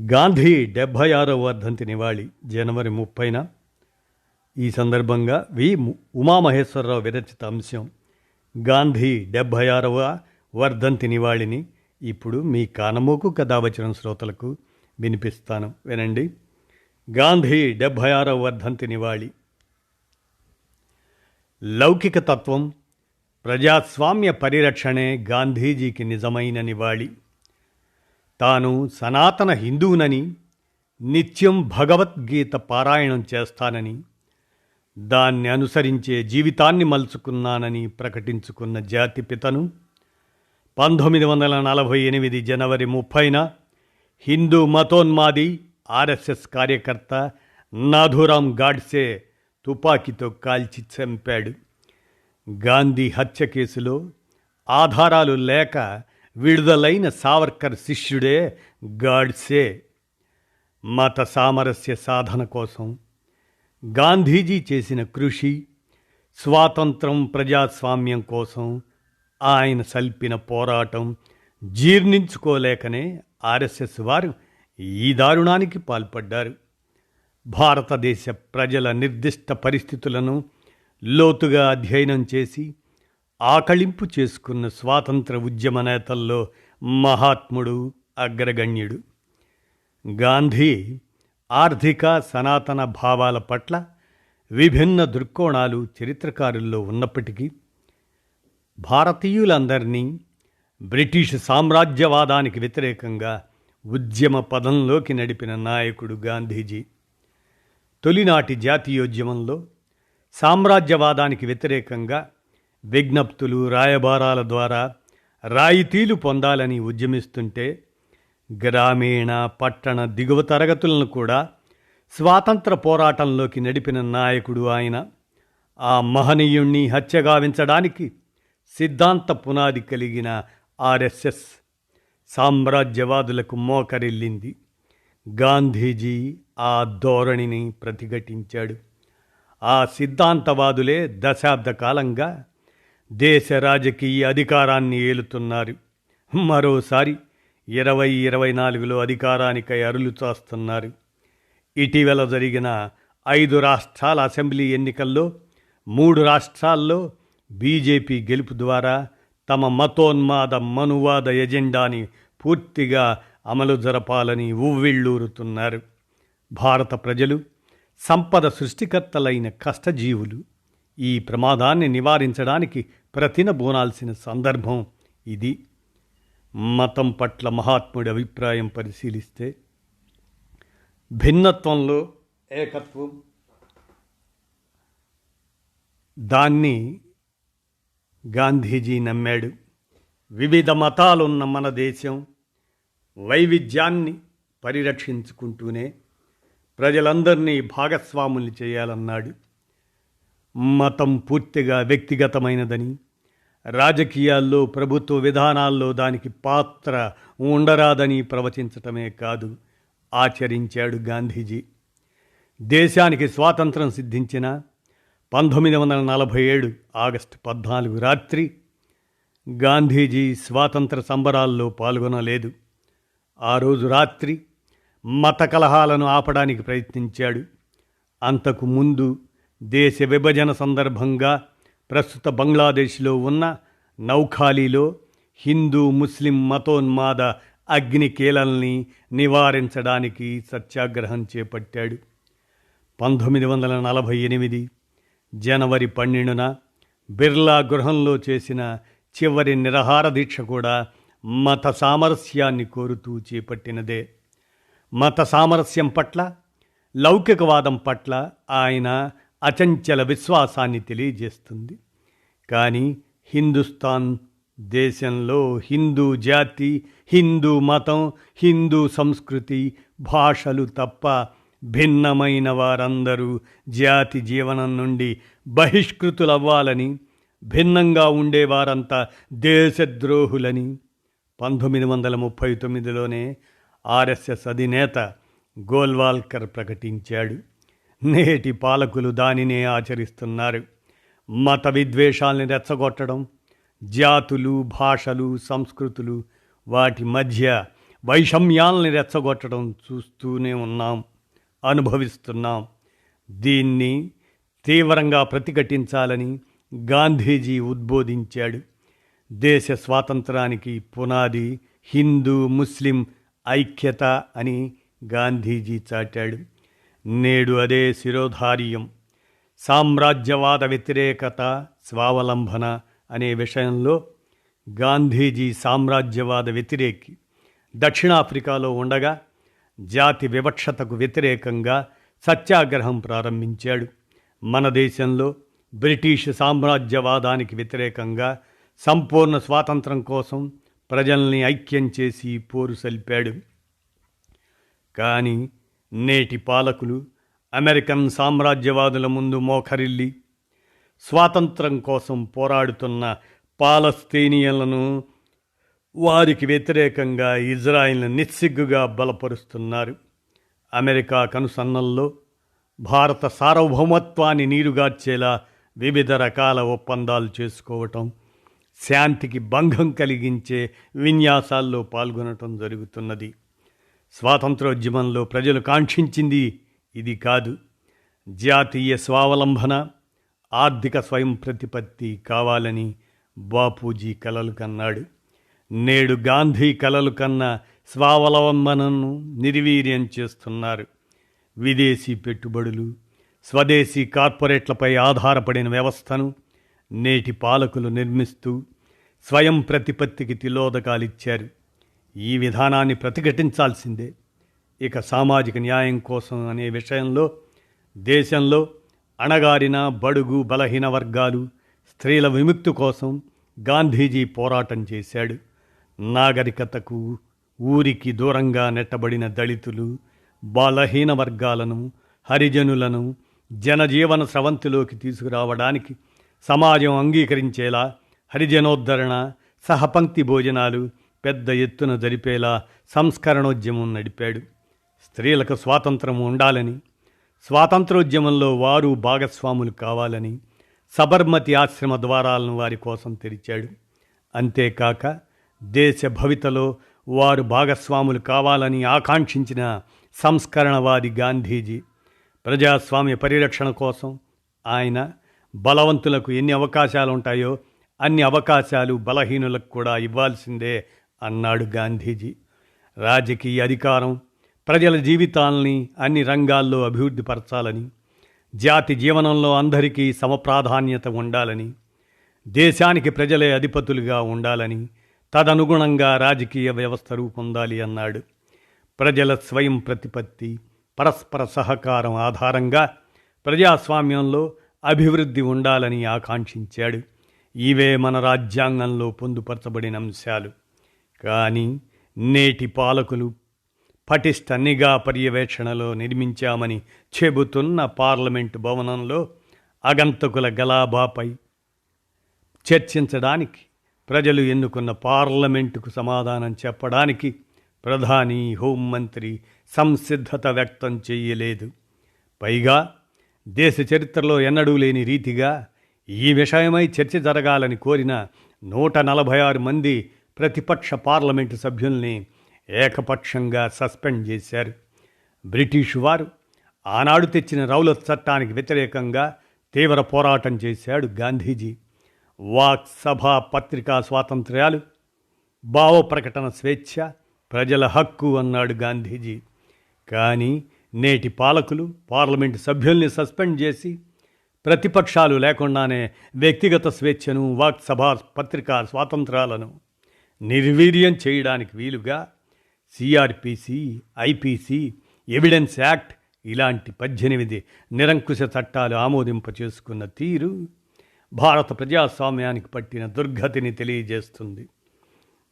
గాంధీ డెబ్భై ఆరవ వర్ధంతి నివాళి జనవరి ముప్పైన. ఈ సందర్భంగా వి ఉమామహేశ్వరరావు విరచిత అంశం గాంధీ డెబ్భై ఆరవ వర్ధంతి నివాళిని ఇప్పుడు మీ కానమోకు కథావచనం శ్రోతలకు వినిపిస్తాను. వినండి. గాంధీ డెబ్భై ఆరవ వర్ధంతి నివాళి. లౌకిక తత్వం ప్రజాస్వామ్య పరిరక్షణే గాంధీజీకి నిజమైన నివాళి. తాను సనాతన హిందువునని నిత్యం భగవద్గీత పారాయణం చేస్తానని దాన్ని అనుసరించే జీవితాన్ని మలుచుకున్నానని ప్రకటించుకున్న జాతిపితను పంతొమ్మిది వందల నలభై ఎనిమిది జనవరి ముప్పైన హిందూ మతోన్మాది ఆర్ఎస్ఎస్ కార్యకర్త నాథురాం గాడ్సే తుపాకీతో కాల్చి చంపాడు. గాంధీ హత్య కేసులో ఆధారాలు లేక విడుదలైన సావర్కర్ శిష్యుడే గాడ్సే. మత సామరస్య సాధన కోసం గాంధీజీ చేసిన కృషి స్వాతంత్రం ప్రజాస్వామ్యం కోసం ఆయన సల్పిన పోరాటం జీర్ణించుకోలేకనే ఆర్ఎస్ఎస్ వారు ఈ దారుణానికి పాల్పడ్డారు. భారతదేశ ప్రజల నిర్దిష్ట పరిస్థితులను లోతుగా అధ్యయనం చేసి ఆకళింపు చేసుకున్న స్వాతంత్ర ఉద్యమ నేతల్లో మహాత్ముడు అగ్రగణ్యుడు. గాంధీ ఆర్థిక సనాతన భావాల పట్ల విభిన్న దృక్కోణాలు చరిత్రకారుల్లో ఉన్నప్పటికీ భారతీయులందరినీ బ్రిటిష్ సామ్రాజ్యవాదానికి వ్యతిరేకంగా ఉద్యమ పదంలోకి నడిపిన నాయకుడు గాంధీజీ. తొలినాటి జాతీయోద్యమంలో సామ్రాజ్యవాదానికి వ్యతిరేకంగా విజ్ఞప్తులు రాయబారాల ద్వారా రాయితీలు పొందాలని ఉద్యమిస్తుంటే గ్రామీణ పట్టణ దిగువ తరగతులను కూడా స్వాతంత్ర పోరాటంలోకి నడిపిన నాయకుడు ఆయన ఆ మహనీయుణ్ణి హత్యగావించడానికి సిద్ధాంత పునాది కలిగిన ఆర్ఎస్ఎస్ సామ్రాజ్యవాదులకు మోకరిల్లింది. గాంధీజీ ఆ ధోరణిని ప్రతిఘటించాడు. ఆ సిద్ధాంతవాదులే దశాబ్ద కాలంగా దేశ రాజకీయ అధికారాన్ని ఏలుతున్నారు. మరోసారి ఇరవై ఇరవై నాలుగులో అధికారానికై అరులు చాస్తున్నారు. ఇటీవల జరిగిన ఐదు రాష్ట్రాల అసెంబ్లీ ఎన్నికల్లో మూడు రాష్ట్రాల్లో బీజేపీ గెలుపు ద్వారా తమ మతోన్మాద మనువాద ఎజెండాని పూర్తిగా అమలు జరపాలని ఉవ్విళ్ళూరుతున్నారు. భారత ప్రజలు సంపద సృష్టికర్తలైన కష్టజీవులు. ఈ ప్రమాదాన్ని నివారించడానికి ప్రతినబూనాల్సిన సందర్భం ఇది. మతం పట్ల మహాత్ముడి అభిప్రాయం పరిశీలిస్తే భిన్నత్వంలో ఏకత్వం దాన్ని గాంధీజీ నమ్మాడు. వివిధ మతాలున్న మన దేశం వైవిధ్యాన్ని పరిరక్షించుకుంటూనే ప్రజలందరినీ భాగస్వాములు చేయాలన్నాడు. మతం పూర్తిగా వ్యక్తిగతమైనదని రాజకీయాల్లో ప్రభుత్వ విధానాల్లో దానికి పాత్ర ఉండరాదని ప్రవచించటమే కాదు ఆచరించాడు గాంధీజీ. దేశానికి స్వాతంత్రం సిద్ధించిన పంతొమ్మిది వందల నలభై ఏడు ఆగస్టు పద్నాలుగు రాత్రి గాంధీజీ స్వాతంత్ర సంబరాల్లో పాల్గొనలేదు. ఆ రోజు రాత్రి మత కలహాలను ఆపడానికి ప్రయత్నించాడు. అంతకు ముందు దేశ విభజన సందర్భంగా ప్రస్తుత బంగ్లాదేశ్లో ఉన్న నౌఖాలీలో హిందూ ముస్లిం మతోన్మాద అగ్నికీలల్ని నివారించడానికి సత్యాగ్రహం చేపట్టాడు. పంతొమ్మిది వందల నలభై ఎనిమిది జనవరి పన్నెండున బిర్లా గృహంలో చేసిన చివరి నిరహార దీక్ష కూడా మత సామరస్యాన్ని కోరుతూ చేపట్టినదే. మత సామరస్యం పట్ల లౌకికవాదం పట్ల ఆయన అచంచల విశ్వాసాన్ని తెలియజేస్తుంది. కానీ హిందుస్థాన్ దేశంలో హిందూ జాతి హిందూ మతం హిందూ సంస్కృతి భాషలు తప్ప భిన్నమైన వారందరూ జాతి జీవనం నుండి బహిష్కృతులవ్వాలని భిన్నంగా ఉండేవారంతా దేశద్రోహులని. పంతొమ్మిది వందల ముప్పై తొమ్మిదిలోనే ఆర్ఎస్ఎస్ అధినేత గోల్వాల్కర్ ప్రకటించాడు. నేటి పాలకులు దానినే ఆచరిస్తున్నారు. మత విద్వేషాల్ని రెచ్చగొట్టడం జాతులు భాషలు సంస్కృతులు వాటి మధ్య వైషమ్యాల్ని రెచ్చగొట్టడం చూస్తూనే ఉన్నాం అనుభవిస్తున్నాం. దీన్ని తీవ్రంగా ప్రతిఘటించాలని గాంధీజీ ఉద్బోధించాడు. దేశ స్వాతంత్రానికి పునాది హిందూ ముస్లిం ఐక్యత అని గాంధీజీ చాటాడు. నేడు అదే శిరోధార్యం. సామ్రాజ్యవాద వ్యతిరేకత స్వావలంబన అనే విషయంలో గాంధీజీ సామ్రాజ్యవాద వ్యతిరేకి. దక్షిణాఫ్రికాలో ఉండగా జాతి వివక్షతకు వ్యతిరేకంగా సత్యాగ్రహం ప్రారంభించాడు. మన దేశంలో బ్రిటిష్ సామ్రాజ్యవాదానికి వ్యతిరేకంగా సంపూర్ణ స్వాతంత్రం కోసం ప్రజల్ని ఐక్యం చేసి పోరు సలిపాడు. కానీ నేటి పాలకులు అమెరికన్ సామ్రాజ్యవాదుల ముందు మోఖరిల్లి స్వాతంత్రం కోసం పోరాడుతున్న పాలస్తీనియన్లను వారికి వ్యతిరేకంగా ఇజ్రాయిల్ను నిస్సిగ్గుగా బలపరుస్తున్నారు. అమెరికా కనుసన్నల్లో భారత సార్వభౌమత్వాన్ని నీరుగార్చేలా వివిధ రకాల ఒప్పందాలు చేసుకోవటం శాంతికి భంగం కలిగించే విన్యాసాల్లో పాల్గొనటం జరుగుతున్నది. స్వాతంత్రోద్యమంలో ప్రజలు కాంక్షించింది ఇది కాదు. జాతీయ స్వావలంబన ఆర్థిక స్వయం ప్రతిపత్తి కావాలని బాపూజీ కలలు కన్నాడు. నేడు గాంధీ కలలు కన్న స్వావలంబనను నిర్వీర్యం చేస్తున్నారు. విదేశీ పెట్టుబడులు స్వదేశీ కార్పొరేట్లపై ఆధారపడిన వ్యవస్థను నేటి పాలకులు నిర్మిస్తూ స్వయం ప్రతిపత్తికి తిలోదకాలిచ్చారు. ఈ విధానాన్ని ప్రతిఘటించాల్సిందే. ఇక సామాజిక న్యాయం కోసం అనే విషయంలో దేశంలో అణగారిన బడుగు బలహీన వర్గాలు స్త్రీల విముక్తి కోసం గాంధీజీ పోరాటం చేశాడు. నాగరికతకు ఊరికి దూరంగా నెట్టబడిన దళితులు బలహీన వర్గాలను హరిజనులను జనజీవన స్రవంతిలోకి తీసుకురావడానికి సమాజం అంగీకరించేలా హరిజనోద్ధరణ సహపంక్తి భోజనాలు పెద్ద ఎత్తున జరిపేలా సంస్కరణోద్యమం నడిపాడు. స్త్రీలకు స్వాతంత్రం ఉండాలని స్వాతంత్రోద్యమంలో వారు భాగస్వాములు కావాలని సబర్మతి ఆశ్రమ ద్వారాలను వారి కోసం తెరిచాడు. అంతేకాక దేశ భవితలో వారు భాగస్వాములు కావాలని ఆకాంక్షించిన సంస్కరణవాది గాంధీజీ ప్రజాస్వామ్య పరిరక్షణ కోసం ఆయన బలవంతులకు ఎన్ని అవకాశాలు ఉంటాయో అన్ని అవకాశాలు బలహీనులకు కూడా ఇవ్వాల్సిందే అన్నాడు గాంధీజీ. రాజకీయ అధికారం ప్రజల జీవితాల్ని అన్ని రంగాల్లో అభివృద్ధి పరచాలని జాతి జీవనంలో అందరికీ సమప్రాధాన్యత ఉండాలని దేశానికి ప్రజలే అధిపతులుగా ఉండాలని తదనుగుణంగా రాజకీయ వ్యవస్థ రూపొందాలి అన్నాడు. ప్రజల స్వయం ప్రతిపత్తి పరస్పర సహకారం ఆధారంగా ప్రజాస్వామ్యంలో అభివృద్ధి ఉండాలని ఆకాంక్షించాడు. ఇవే మన రాజ్యాంగంలో పొందుపరచబడిన అంశాలు. కానీ నేటి పాలకులు పటిష్ట నిఘా పర్యవేక్షణలో నిర్మించామని చెబుతున్న పార్లమెంటు భవనంలో అగంతకుల గలాబాపై చర్చించడానికి ప్రజలు ఎన్నుకున్న పార్లమెంటుకు సమాధానం చెప్పడానికి ప్రధాని హోంమంత్రి సంసిద్ధత వ్యక్తం చేయలేదు పైగా దేశ చరిత్రలో ఎన్నడూ లేని రీతిగా ఈ విషయమై చర్చ జరగాలని కోరిన నూట నలభై ఆరు మంది ప్రతిపక్ష పార్లమెంటు సభ్యుల్ని ఏకపక్షంగా సస్పెండ్ చేశారు. బ్రిటిషు వారు ఆనాడు తెచ్చిన రౌలత్ చట్టానికి వ్యతిరేకంగా తీవ్ర పోరాటం చేశాడు గాంధీజీ. వాక్ సభ పత్రికా స్వాతంత్ర్యాలు భావ ప్రకటన స్వేచ్ఛ ప్రజల హక్కు అన్నాడు గాంధీజీ. కానీ నేటి పాలకులు పార్లమెంటు సభ్యుల్ని సస్పెండ్ చేసి ప్రతిపక్షాలు లేకుండానే వ్యక్తిగత స్వేచ్ఛను వాక్ సభా పత్రికా స్వాతంత్రాలను నిర్వీర్యం చేయడానికి వీలుగా సిఆర్పిసి ఐపీసీ ఎవిడెన్స్ యాక్ట్ ఇలాంటి పద్దెనిమిది నిరంకుశ చట్టాలు ఆమోదింప చేసుకున్న తీరు భారత ప్రజాస్వామ్యానికి పట్టిన దుర్గతిని తెలియజేస్తుంది.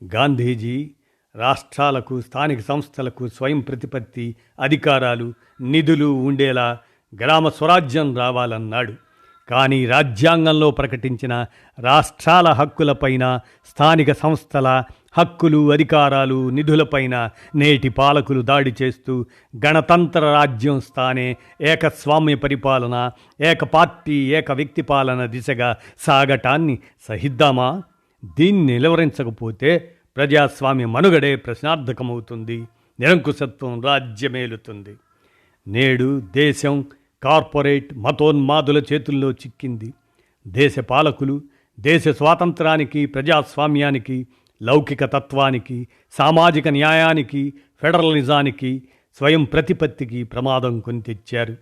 గాంధీజీ రాష్ట్రాలకు స్థానిక సంస్థలకు స్వయం ప్రతిపత్తి అధికారాలు నిధులు ఉండేలా గ్రామ స్వరాజ్యం రావాలన్నాడు. కానీ రాజ్యాంగంలో ప్రకటించిన రాష్ట్రాల హక్కులపైన స్థానిక సంస్థల హక్కులు అధికారాలు నిధులపైన నేటి పాలకులు దాడి చేస్తూ గణతంత్ర రాజ్యం స్థానే ఏకస్వామ్య పరిపాలన ఏక పార్టీ ఏక వ్యక్తి పాలన దిశగా సాగటాన్ని సహిద్దామా? దీన్ని నిలవరించకపోతే ప్రజాస్వామ్య మనుగడే ప్రశ్నార్థకమవుతుంది నిరంకుశత్వం రాజ్యమేలుతుంది. నేడు దేశం కార్పొరేట్ మతోన్మాదుల చేతుల్లో చిక్కింది. దేశ పాలకులు దేశ స్వాతంత్రానికి ప్రజాస్వామ్యానికి లౌకిక తత్వానికి సామాజిక న్యాయానికి ఫెడరలిజానికి స్వయం ప్రతిపత్తికి ప్రమాదం కొని తెచ్చారు.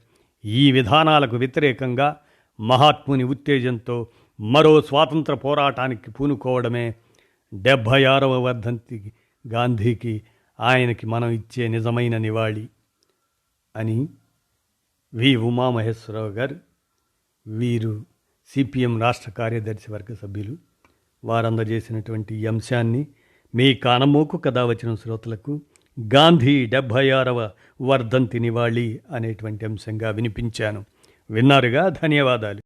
ఈ విధానాలకు వ్యతిరేకంగా మహాత్ముని ఉత్తేజంతో మరో స్వాతంత్ర పోరాటానికి పూనుకోవడమే డెబ్భై ఆరవ వర్ధంతి గాంధీకి ఆయనకి మనం ఇచ్చే నిజమైన నివాళి అని వి. ఉమామహేశ్వరరావు గారు వీరు సిపిఎం రాష్ట్ర కార్యదర్శి వర్గ సభ్యులు. వారందజేసినటువంటి ఈ అంశాన్ని మీ కానమోకు కథ వచ్చిన శ్రోతలకు గాంధీ డెబ్భై ఆరవ వర్ధంతి నివాళి అనేటువంటి అంశంగా వినిపించాను. విన్నారుగా? ధన్యవాదాలు.